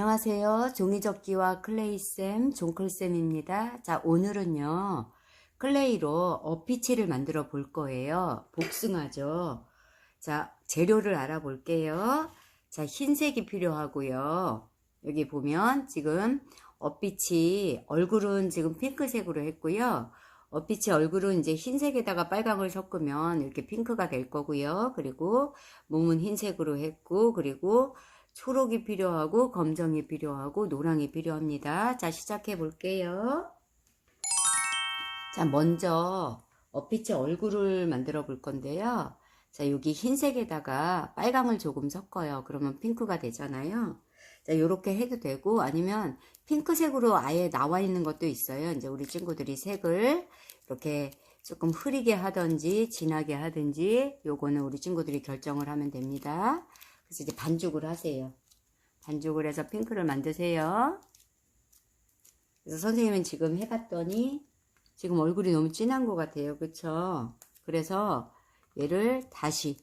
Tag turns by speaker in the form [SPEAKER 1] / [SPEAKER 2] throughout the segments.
[SPEAKER 1] 안녕하세요. 종이접기와 클레이쌤, 종클쌤입니다. 자, 오늘은요, 클레이로 어피치를 만들어 볼 거예요. 복숭아죠. 자, 재료를 알아볼게요. 자, 흰색이 필요하고요. 여기 보면 지금 어피치 얼굴은 지금 핑크색으로 했고요. 어피치 얼굴은 이제 흰색에다가 빨강을 섞으면 이렇게 핑크가 될 거고요. 그리고 몸은 흰색으로 했고, 그리고 초록이 필요하고 검정이 필요하고 노랑이 필요합니다. 자 시작해 볼게요. 자 먼저 어피치 얼굴을 만들어 볼 건데요. 자 여기 흰색에다가 빨강을 조금 섞어요. 그러면 핑크가 되잖아요. 자 요렇게 해도 되고 아니면 핑크색으로 아예 나와 있는 것도 있어요. 이제 우리 친구들이 색을 이렇게 조금 흐리게 하든지 진하게 하든지 요거는 우리 친구들이 결정을 하면 됩니다. 그래서 이제 반죽을 하세요. 반죽을 해서 핑크를 만드세요. 그래서 선생님은 지금 해봤더니 지금 얼굴이 너무 진한 것 같아요. 그쵸? 그래서 얘를 다시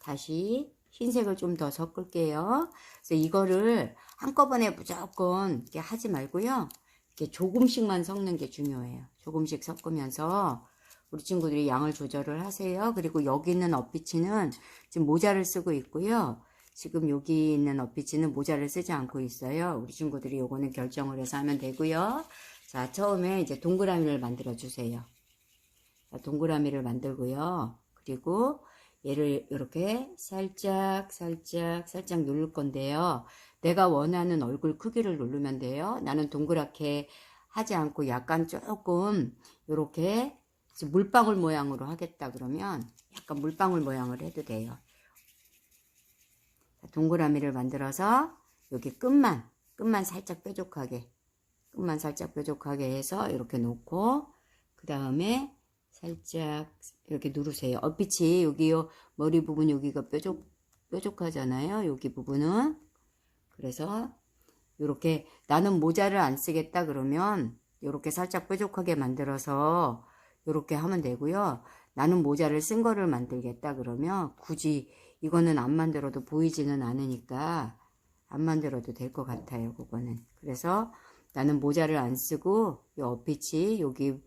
[SPEAKER 1] 다시 흰색을 좀 더 섞을게요. 그래서 이거를 한꺼번에 무조건 이렇게 하지 말고요. 이렇게 조금씩만 섞는 게 중요해요. 조금씩 섞으면서 우리 친구들이 양을 조절을 하세요. 그리고 여기 있는 엇비치는 지금 모자를 쓰고 있고요. 지금 여기 있는 엇비치는 모자를 쓰지 않고 있어요. 우리 친구들이 요거는 결정을 해서 하면 되고요. 자, 처음에 이제 동그라미를 만들어 주세요. 자, 동그라미를 만들고요. 그리고 얘를 이렇게 살짝 살짝 살짝 누를 건데요. 내가 원하는 얼굴 크기를 누르면 돼요. 나는 동그랗게 하지 않고 약간 조금 이렇게 물방울 모양으로 하겠다 그러면 약간 물방울 모양을 해도 돼요. 동그라미를 만들어서 여기 끝만 끝만 살짝 뾰족하게 끝만 살짝 뾰족하게 해서 이렇게 놓고 그 다음에 살짝 이렇게 누르세요. 엇빛이 여기요 머리 부분 여기가 뾰족 뾰족하잖아요. 여기 부분은 그래서 이렇게 나는 모자를 안 쓰겠다 그러면 이렇게 살짝 뾰족하게 만들어서 이렇게 하면 되고요. 나는 모자를 쓴 거를 만들겠다 그러면 굳이 이거는 안 만들어도 보이지는 않으니까 안 만들어도 될 것 같아요. 그거는. 그래서 나는 모자를 안 쓰고 이 엇빛이 여기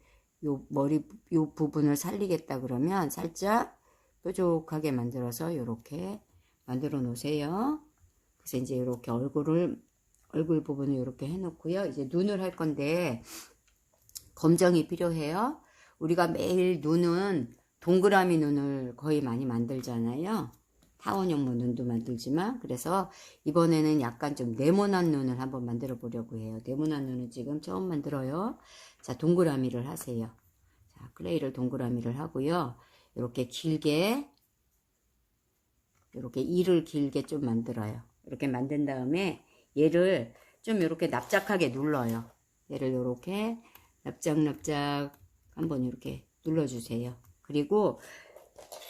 [SPEAKER 1] 요 머리 요 부분을 살리겠다 그러면 살짝 뾰족하게 만들어서 이렇게 만들어 놓으세요. 그래서 이제 이렇게 얼굴을 얼굴 부분을 이렇게 해 놓고요. 이제 눈을 할 건데 검정이 필요해요. 우리가 매일 눈은 동그라미 눈을 거의 많이 만들잖아요. 타원형모 눈도 만들지만 그래서 이번에는 약간 좀 네모난 눈을 한번 만들어 보려고 해요. 네모난 눈은 지금 처음 만들어요. 자 동그라미를 하세요. 자 클레이를 동그라미를 하고요. 이렇게 길게 이렇게 이를 길게 좀 만들어요. 이렇게 만든 다음에 얘를 좀 이렇게 납작하게 눌러요. 얘를 이렇게 납작납작 한번 이렇게 눌러주세요. 그리고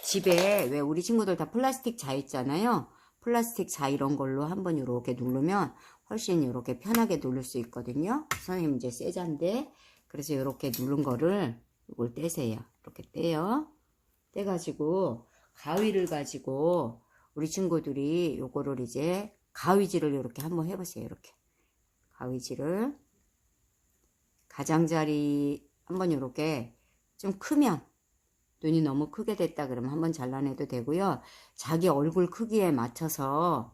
[SPEAKER 1] 집에 왜 우리 친구들 다 플라스틱 자 있잖아요. 플라스틱 자 이런 걸로 한번 이렇게 누르면 훨씬 이렇게 편하게 누를 수 있거든요. 선생님 이제 세 잔데 그래서 이렇게 누른 거를 이걸 떼세요. 이렇게 떼요. 떼가지고 가위를 가지고 우리 친구들이 요거를 이제 가위질을 이렇게 한번 해보세요. 이렇게 가위질을 가장자리 한번 이렇게 좀 크면 눈이 너무 크게 됐다 그러면 한번 잘라내도 되고요. 자기 얼굴 크기에 맞춰서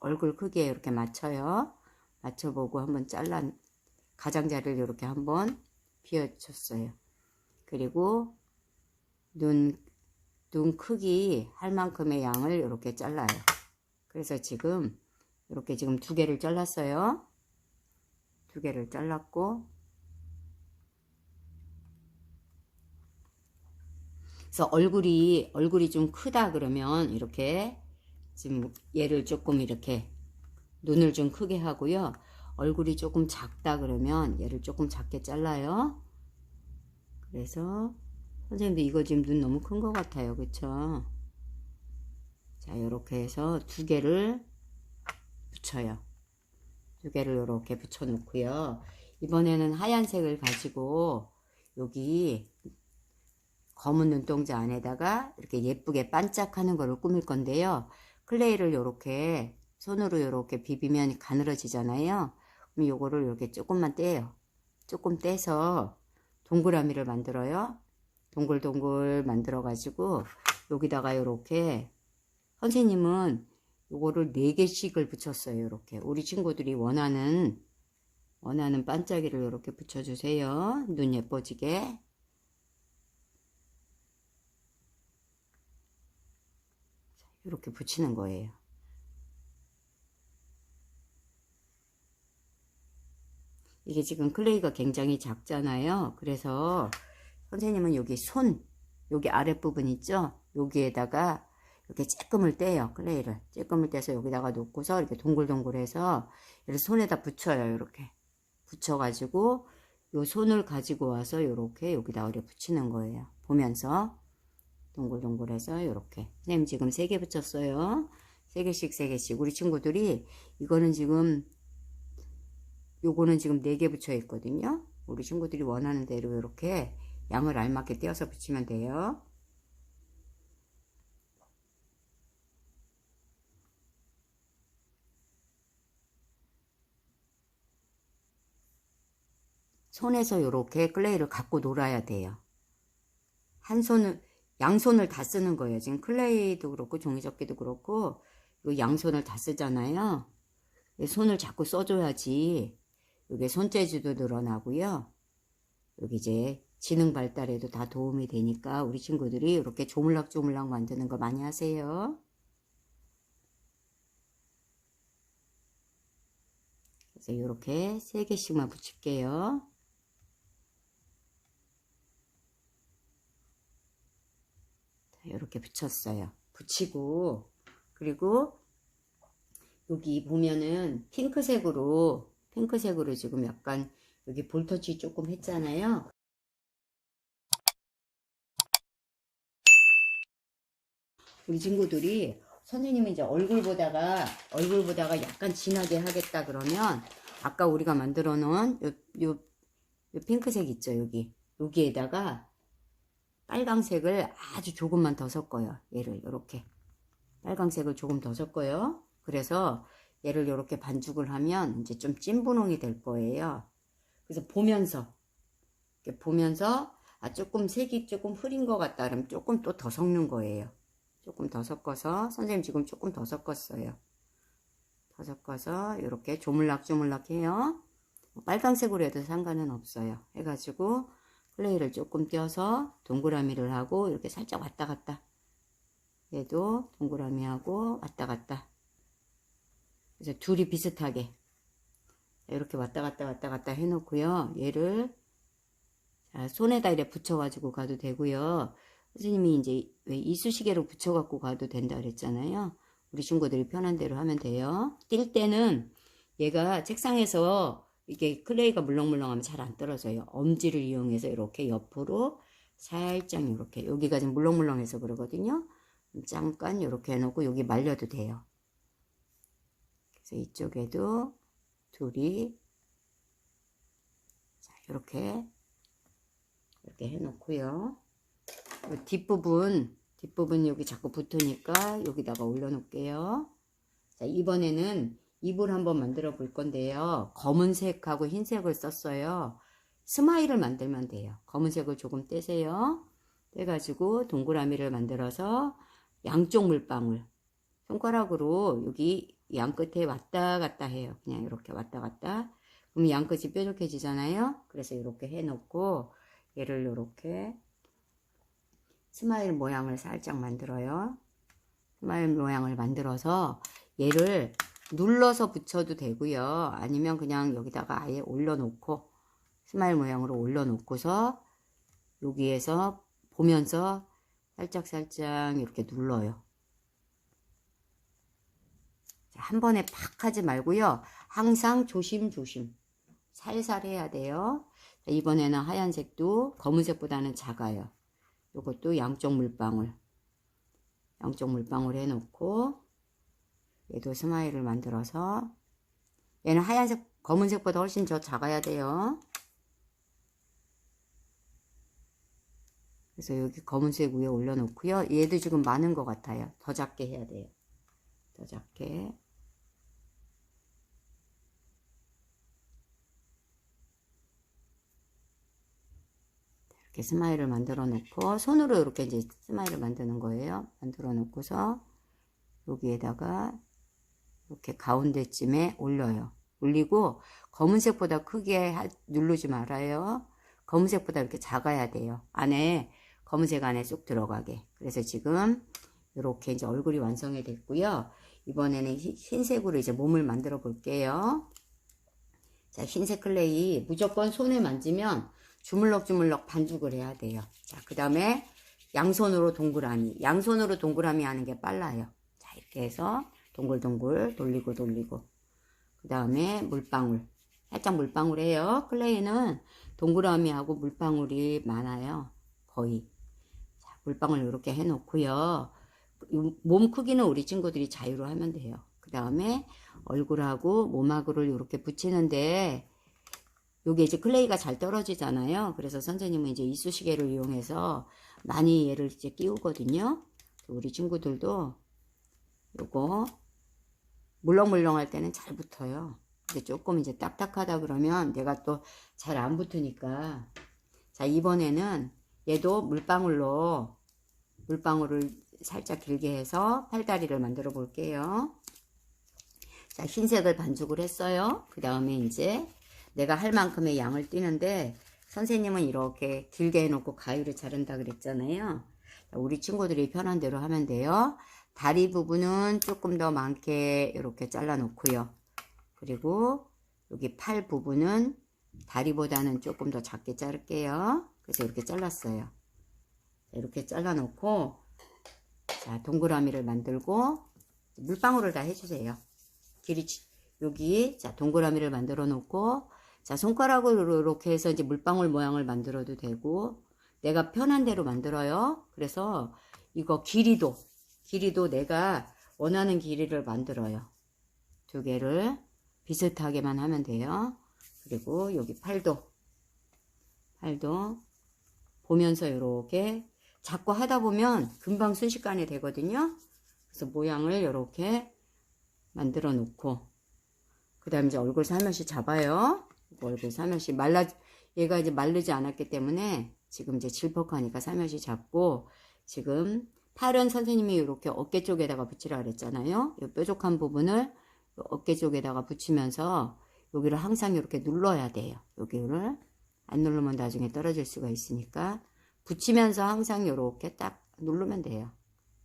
[SPEAKER 1] 얼굴 크기에 이렇게 맞춰요. 맞춰보고 한번 잘라 가장자리를 이렇게 한번 비워줬어요. 그리고 눈, 눈 크기 할 만큼의 양을 이렇게 잘라요. 그래서 지금 이렇게 지금 두 개를 잘랐어요. 두 개를 잘랐고 그래서 얼굴이 얼굴이 좀 크다 그러면 이렇게 지금 얘를 조금 이렇게 눈을 좀 크게 하고요. 얼굴이 조금 작다 그러면 얘를 조금 작게 잘라요. 그래서 선생님도 이거 지금 눈 너무 큰 것 같아요. 그쵸? 자, 이렇게 해서 두 개를 붙여요. 두 개를 이렇게 붙여 놓고요. 이번에는 하얀색을 가지고 여기 검은 눈동자 안에다가 이렇게 예쁘게 반짝하는 거를 꾸밀 건데요. 클레이를 이렇게 손으로 이렇게 비비면 가늘어지잖아요. 그럼 요거를 이렇게 조금만 떼요. 조금 떼서 동그라미를 만들어요. 동글동글 만들어 가지고 여기다가 이렇게 선생님은 요거를 4개씩을 붙였어요. 이렇게 우리 친구들이 원하는 원하는 반짝이를 이렇게 붙여주세요. 눈 예뻐지게. 이렇게 붙이는 거예요. 이게 지금 클레이가 굉장히 작잖아요. 그래서 선생님은 여기 손, 여기 아랫부분 있죠? 여기에다가 이렇게 쬐끔을 떼요. 클레이를. 쬐끔을 떼서 여기다가 놓고서 이렇게 동글동글해서 이렇게 손에다 붙여요. 이렇게. 붙여가지고 요 손을 가지고 와서 이렇게 여기다 이렇게 붙이는 거예요. 보면서 동글동글해서 이렇게. 선생님 지금 세개 붙였어요. 세 개씩 세 개씩. 우리 친구들이 이거는 지금 요거는 지금 네개 붙여 있거든요. 우리 친구들이 원하는 대로 이렇게 양을 알맞게 떼어서 붙이면 돼요. 손에서 이렇게 클레이를 갖고 놀아야 돼요. 한 손을 양손을 다 쓰는 거예요. 지금 클레이도 그렇고 종이접기도 그렇고 이 양손을 다 쓰잖아요. 손을 자꾸 써줘야지 이게 손재주도 늘어나고요. 여기 이제 지능 발달에도 다 도움이 되니까 우리 친구들이 이렇게 조물락조물락 만드는 거 많이 하세요. 그래서 이렇게 세 개씩만 붙일게요. 이렇게 붙였어요. 붙이고 그리고 여기 보면은 핑크색으로 핑크색으로 지금 약간 여기 볼터치 조금 했잖아요. 우리 친구들이 선생님이 이제 얼굴 보다가 얼굴 보다가 약간 진하게 하겠다 그러면 아까 우리가 만들어 놓은 요, 요, 요 핑크색 있죠 여기 여기에다가 빨강색을 아주 조금만 더 섞어요. 얘를 이렇게. 빨강색을 조금 더 섞어요. 그래서 얘를 이렇게 반죽을 하면 이제 좀 찐분홍이 될 거예요. 그래서 보면서 보면서 아 조금 색이 조금 흐린 것 같다 그러면 조금 또 더 섞는 거예요. 조금 더 섞어서 선생님 지금 조금 더 섞었어요. 더 섞어서 이렇게 조물락조물락 해요. 빨강색으로 해도 상관은 없어요. 해가지고 클레이를 조금 띄어서 동그라미를 하고 이렇게 살짝 왔다 갔다. 얘도 동그라미 하고 왔다 갔다. 그래서 둘이 비슷하게 이렇게 왔다 갔다 왔다 갔다 해 놓고요. 얘를 자, 손에다 이렇게 붙여 가지고 가도 되고요. 선생님이 이제 왜 이쑤시개로 붙여 갖고 가도 된다 그랬잖아요. 우리 친구들이 편한 대로 하면 돼요. 뛸 때는 얘가 책상에서 이게 클레이가 물렁물렁하면 잘 안 떨어져요. 엄지를 이용해서 이렇게 옆으로 살짝 이렇게 여기가 지금 물렁물렁해서 그러거든요. 잠깐 이렇게 해놓고 여기 말려도 돼요. 그래서 이쪽에도 둘이 자 이렇게 이렇게 해놓고요. 뒷부분 뒷부분 여기 자꾸 붙으니까 여기다가 올려놓을게요. 자 이번에는 입을 한번 만들어 볼 건데요. 검은색하고 흰색을 썼어요. 스마일을 만들면 돼요. 검은색을 조금 떼세요. 떼가지고 동그라미를 만들어서 양쪽 물방울 손가락으로 여기 양 끝에 왔다 갔다 해요. 그냥 이렇게 왔다 갔다. 그럼 양 끝이 뾰족해지잖아요. 그래서 이렇게 해놓고 얘를 이렇게 스마일 모양을 살짝 만들어요. 스마일 모양을 만들어서 얘를 눌러서 붙여도 되고요. 아니면 그냥 여기다가 아예 올려놓고 스마일 모양으로 올려놓고서 여기에서 보면서 살짝살짝 이렇게 눌러요. 한 번에 팍 하지 말고요. 항상 조심조심 살살 해야 돼요. 이번에는 하얀색도 검은색보다는 작아요. 이것도 양쪽 물방울 양쪽 물방울 해놓고 얘도 스마일을 만들어서 얘는 하얀색 검은색보다 훨씬 더 작아야 돼요. 그래서 여기 검은색 위에 올려놓고요. 얘도 지금 많은 것 같아요. 더 작게 해야 돼요. 더 작게. 이렇게 스마일을 만들어 놓고 손으로 이렇게 이제 스마일을 만드는 거예요. 만들어 놓고서 여기에다가 이렇게 가운데쯤에 올려요. 올리고 검은색보다 크게 하- 누르지 말아요. 검은색보다 이렇게 작아야 돼요. 안에 검은색 안에 쏙 들어가게. 그래서 지금 이렇게 이제 얼굴이 완성이 됐고요. 이번에는 흰- 흰색으로 이제 몸을 만들어 볼게요. 자, 흰색 클레이 무조건 손에 만지면 주물럭주물럭 반죽을 해야 돼요. 자, 그 다음에 양손으로 동그라미. 양손으로 동그라미 하는 게 빨라요. 자, 이렇게 해서 동글동글 돌리고 돌리고. 그 다음에 물방울. 살짝 물방울 해요. 클레이는 동그라미하고 물방울이 많아요. 거의. 자, 물방울 이렇게 해 놓고요. 이몸 크기는 우리 친구들이 자유로 하면 돼요. 그 다음에 얼굴하고 몸하고를 이렇게 붙이는데 요게 이제 클레이가 잘 떨어지잖아요. 그래서 선생님은 이제 이쑤시개를 이용해서 많이 얘를 이제 끼우거든요. 우리 친구들도 요거 물렁물렁 할 때는 잘 붙어요. 근데 조금 이제 딱딱하다 그러면 내가 또 잘 안 붙으니까 자 이번에는 얘도 물방울로 물방울을 살짝 길게 해서 팔다리를 만들어 볼게요. 자 흰색을 반죽을 했어요. 그 다음에 이제 내가 할 만큼의 양을 띄는데 선생님은 이렇게 길게 해놓고 가위를 자른다 그랬잖아요. 자, 우리 친구들이 편한 대로 하면 돼요. 다리 부분은 조금 더 많게 이렇게 잘라 놓고요. 그리고 여기 팔 부분은 다리보다는 조금 더 작게 자를게요. 그래서 이렇게 잘랐어요. 자, 이렇게 잘라 놓고 자 동그라미를 만들고 물방울을 다 해주세요. 길이 치- 여기 자 동그라미를 만들어 놓고 자 손가락으로 이렇게 해서 이제 물방울 모양을 만들어도 되고 내가 편한 대로 만들어요. 그래서 이거 길이도 길이도 내가 원하는 길이를 만들어요. 두 개를 비슷하게만 하면 돼요. 그리고 여기 팔도 팔도 보면서 이렇게 자꾸 하다 보면 금방 순식간에 되거든요. 그래서 모양을 이렇게 만들어 놓고 그 다음에 이제 얼굴 살며시 잡아요. 얼굴 살며시 말라 얘가 이제 마르지 않았기 때문에 지금 이제 질퍽하니까 살며시 잡고 지금 팔은 선생님이 이렇게 어깨 쪽에다가 붙이라 그랬잖아요. 이 뾰족한 부분을 요 어깨 쪽에다가 붙이면서 여기를 항상 이렇게 눌러야 돼요. 여기를 안 누르면 나중에 떨어질 수가 있으니까 붙이면서 항상 이렇게 딱 누르면 돼요.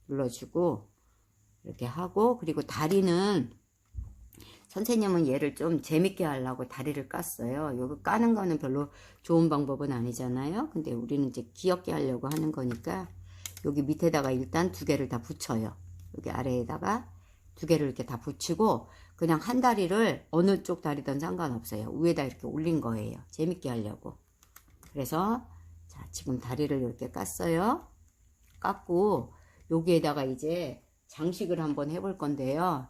[SPEAKER 1] 눌러주고 이렇게 하고 그리고 다리는 선생님은 얘를 좀 재밌게 하려고 다리를 깠어요. 이거 까는 거는 별로 좋은 방법은 아니잖아요. 근데 우리는 이제 귀엽게 하려고 하는 거니까 여기 밑에다가 일단 두 개를 다 붙여요. 여기 아래에다가 두 개를 이렇게 다 붙이고 그냥 한 다리를 어느 쪽 다리든 상관없어요. 위에다 이렇게 올린 거예요. 재밌게 하려고. 그래서 자 지금 다리를 이렇게 깠어요. 깠고 여기에다가 이제 장식을 한번 해볼 건데요.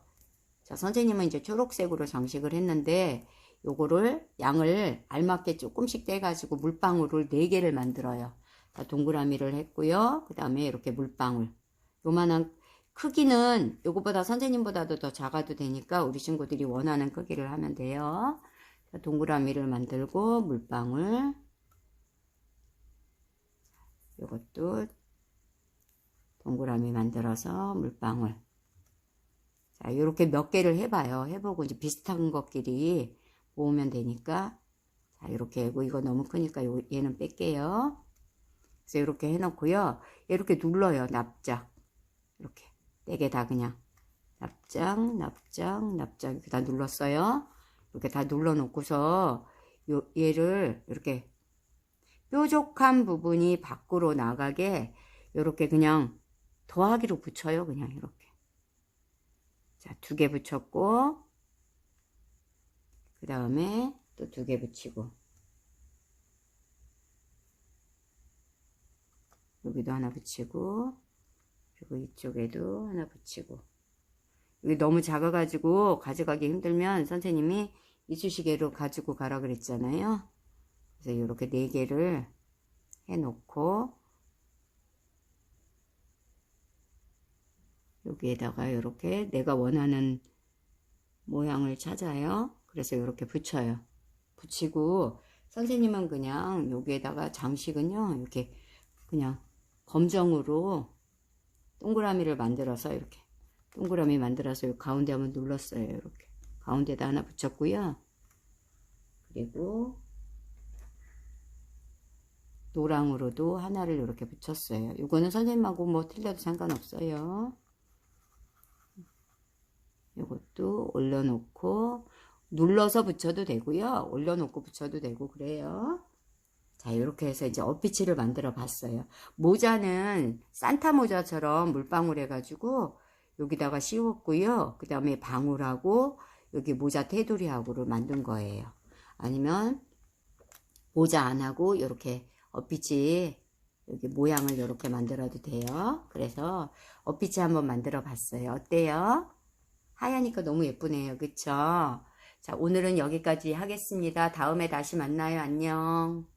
[SPEAKER 1] 자 선생님은 이제 초록색으로 장식을 했는데 요거를 양을 알맞게 조금씩 떼가지고 물방울을 4개를 만들어요. 자, 동그라미를 했고요. 그 다음에 이렇게 물방울. 요만한 크기는 요거보다 선생님보다도 더 작아도 되니까 우리 친구들이 원하는 크기를 하면 돼요. 자, 동그라미를 만들고 물방울. 요것도 동그라미 만들어서 물방울. 자, 요렇게 몇 개를 해봐요. 해보고 이제 비슷한 것끼리 모으면 되니까. 자, 이렇게 하고 이거 너무 크니까 요, 얘는 뺄게요. 그래서 이렇게 해놓고요. 이렇게 눌러요. 납작. 이렇게. 네 개 다 그냥. 납작, 납작, 납작. 이렇게 다 눌렀어요. 이렇게 다 눌러놓고서 요, 얘를 이렇게 뾰족한 부분이 밖으로 나가게 이렇게 그냥 더하기로 붙여요. 그냥 이렇게. 자, 두 개 붙였고, 그 다음에 또 두 개 붙이고, 여기도 하나 붙이고, 그리고 이쪽에도 하나 붙이고, 여기 너무 작아가지고 가져가기 힘들면 선생님이 이쑤시개로 가지고 가라 그랬잖아요. 그래서 이렇게 네 개를 해놓고, 여기에다가 이렇게 내가 원하는 모양을 찾아요. 그래서 이렇게 붙여요. 붙이고 선생님은 그냥 여기에다가 장식은요, 이렇게 그냥 검정으로 동그라미를 만들어서 이렇게 동그라미 만들어서 요 가운데 한번 눌렀어요. 이렇게 가운데다 하나 붙였고요. 그리고 노랑으로도 하나를 이렇게 붙였어요. 이거는 선생님하고 뭐 틀려도 상관없어요. 이것도 올려놓고 눌러서 붙여도 되고요. 올려놓고 붙여도 되고 그래요. 자, 이렇게 해서 이제 어피치를 만들어 봤어요. 모자는 산타 모자처럼 물방울 해가지고 여기다가 씌웠고요. 그 다음에 방울하고 여기 모자 테두리하고를 만든 거예요. 아니면 모자 안 하고 이렇게 어피치 여기 모양을 이렇게 만들어도 돼요. 그래서 어피치 한번 만들어 봤어요. 어때요? 하얘니까 너무 예쁘네요. 그쵸? 자, 오늘은 여기까지 하겠습니다. 다음에 다시 만나요. 안녕.